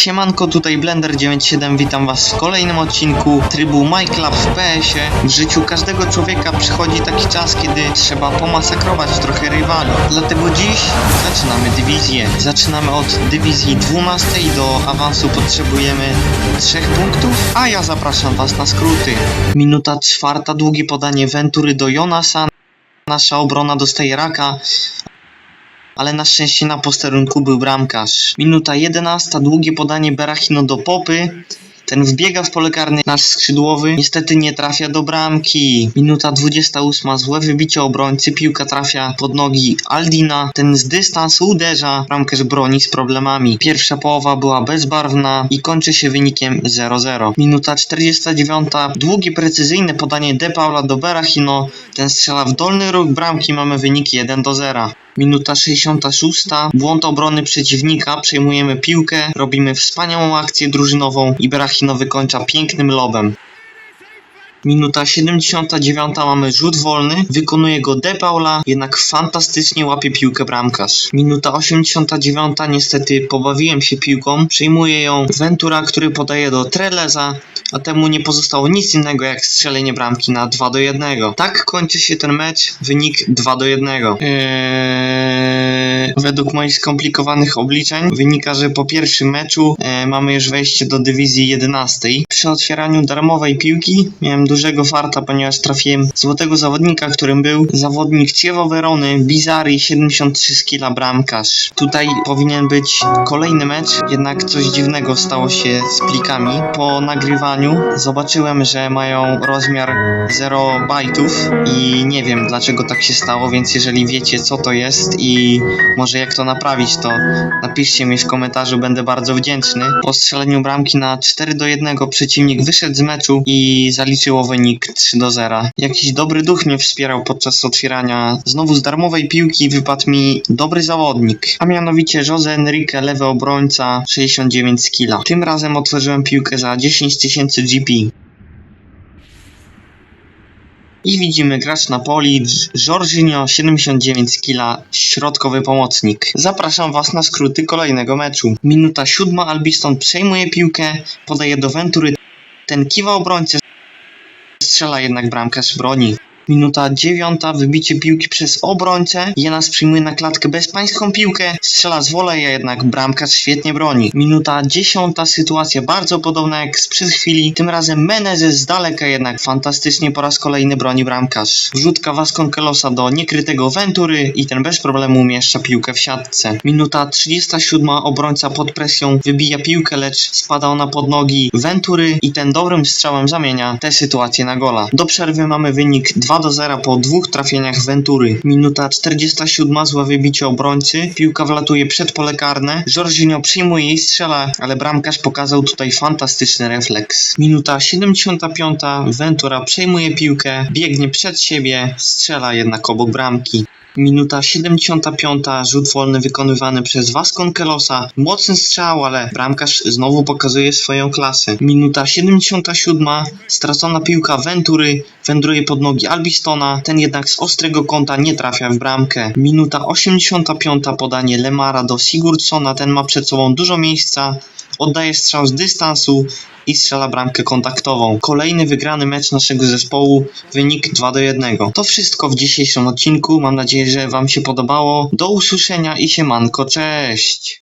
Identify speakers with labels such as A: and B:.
A: Siemanko, tutaj Blender97, witam was w kolejnym odcinku trybu MyClub w PS-ie. W życiu każdego człowieka przychodzi taki czas, kiedy trzeba pomasakrować trochę rywali. Dlatego dziś zaczynamy dywizję. Zaczynamy od dywizji 12 do awansu potrzebujemy 3 punktów, a ja zapraszam was na skróty. Minuta czwarta, długie podanie Ventury do Jonasa. Nasza obrona dostaje raka, ale na szczęście na posterunku był bramkarz. Minuta 11, długie podanie Berachino do Popy. Ten wbiega w pole karne, nasz skrzydłowy niestety nie trafia do bramki. Minuta 28, złe wybicie obrońcy, piłka trafia pod nogi Aldina. Ten z dystansu uderza, bramkarz broni z problemami. Pierwsza połowa była bezbarwna i kończy się wynikiem 0-0. Minuta 49, długie precyzyjne podanie De Paula do Berachino. Ten strzela w dolny róg bramki, mamy wynik 1-0. Minuta 66. Błąd obrony przeciwnika. Przejmujemy piłkę. Robimy wspaniałą akcję drużynową i Berachino wykończa pięknym lobem. Minuta 79. Mamy rzut wolny. Wykonuje go De Paula, jednak fantastycznie łapie piłkę bramkarz. Minuta 89. Niestety pobawiłem się piłką. Przejmuje ją Ventura, który podaje do Treleza, a temu nie pozostało nic innego jak strzelenie bramki na 2 do 1. Tak kończy się ten mecz. Wynik 2 do 1. Eee, według moich skomplikowanych obliczeń wynika, że po pierwszym meczu e, mamy już wejście do dywizji 11. Przy otwieraniu darmowej piłki miałem dużego farta, ponieważ trafiłem złotego zawodnika, którym był zawodnik Ciewo Werony, Bizari 73 skilla bramkarz. Tutaj powinien być kolejny mecz, jednak coś dziwnego stało się z plikami. Po nagrywaniu zobaczyłem, że mają rozmiar 0 bajtów i nie wiem dlaczego tak się stało, więc jeżeli wiecie co to jest i może jak to naprawić, to napiszcie mi w komentarzu, będę bardzo wdzięczny. Po strzeleniu bramki na 4 do 1 przeciwnik wyszedł z meczu i zaliczyło wynik 3 do 0. Jakiś dobry duch mnie wspierał podczas otwierania. Znowu z darmowej piłki wypadł mi dobry zawodnik, a mianowicie Jose Enrique, lewy obrońca, 69 skilla. Tym razem otworzyłem piłkę za 10 tysięcy GP. I widzimy gracz Napoli, Jorginho 79 skilla, środkowy pomocnik. Zapraszam Was na skróty kolejnego meczu. Minuta siódma, Albiston przejmuje piłkę, podaje do Ventury, ten kiwa obrońcę, strzela jednak bramkarz broni. Minuta dziewiąta, wybicie piłki przez obrońcę. Jenas przyjmuje na klatkę bezpańską piłkę, strzela z woleja, jednak bramkarz świetnie broni. Minuta dziesiąta, sytuacja bardzo podobna jak sprzed chwili. Tym razem Menezes z daleka jednak fantastycznie po raz kolejny broni bramkarz. Wrzutka Vasconcelosa do niekrytego Ventury i ten bez problemu umieszcza piłkę w siatce. Minuta 37, obrońca pod presją wybija piłkę, lecz spada ona pod nogi Ventury i ten dobrym strzałem zamienia tę sytuację na gola. Do przerwy mamy wynik 2 do 0 po dwóch trafieniach Ventury. Minuta 47, złe wybicie obrońcy, piłka wlatuje przed pole karne, Jorginho przyjmuje i strzela, ale bramkarz pokazał tutaj fantastyczny refleks. Minuta 75, Ventura przejmuje piłkę, biegnie przed siebie, strzela jednak obok bramki. Minuta 75, rzut wolny wykonywany przez Vasconcelosa. Mocny strzał, ale bramkarz znowu pokazuje swoją klasę. Minuta 77, stracona piłka Ventury, wędruje pod nogi Albistona, ten jednak z ostrego kąta nie trafia w bramkę. Minuta 85, podanie Lemara do Sigurdsona, ten ma przed sobą dużo miejsca, oddaje strzał z dystansu i strzela bramkę kontaktową. Kolejny wygrany mecz naszego zespołu, wynik 2 do 1. To wszystko w dzisiejszym odcinku. Mam nadzieję, że Wam się podobało. Do usłyszenia i siemanko, cześć!